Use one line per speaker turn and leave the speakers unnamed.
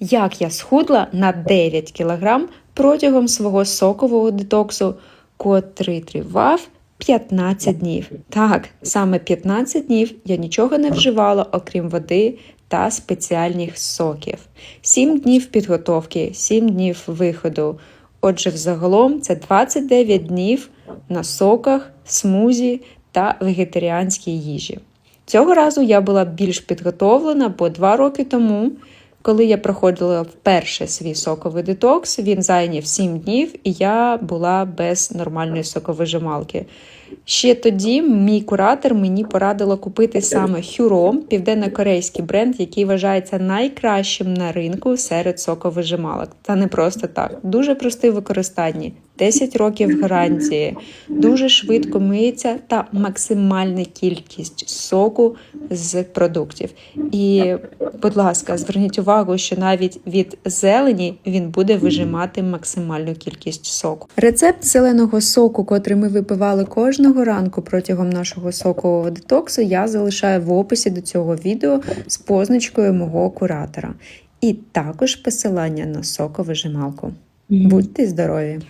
як я схудла на 9 кг протягом свого сокового детоксу, котрий тривав 15 днів. Так, саме 15 днів я нічого не вживала, окрім води та спеціальних соків. 7 днів підготовки, 7 днів виходу. Отже, взагалом це 29 днів на соках, смузі та вегетаріанській їжі. Цього разу я була більш підготовлена, бо два роки тому, коли я проходила вперше свій соковий детокс, він зайняв 7 днів, і я була без нормальної соковижималки. Ще тоді мій куратор мені порадила купити саме Хюром, південно-корейський бренд, який вважається найкращим на ринку серед соковижималок. Та не просто так. Дуже простий в використанні, 10 років гарантії, дуже швидко миється та максимальна кількість соку з продуктів. І, будь ласка, зверніть увагу, що навіть від зелені він буде вижимати максимальну кількість соку. Рецепт зеленого соку, котрий ми випивали кожного ранку протягом нашого сокового детоксу, я залишаю в описі до цього відео з позначкою мого куратора. І також посилання на соковижималку. Будьте здорові!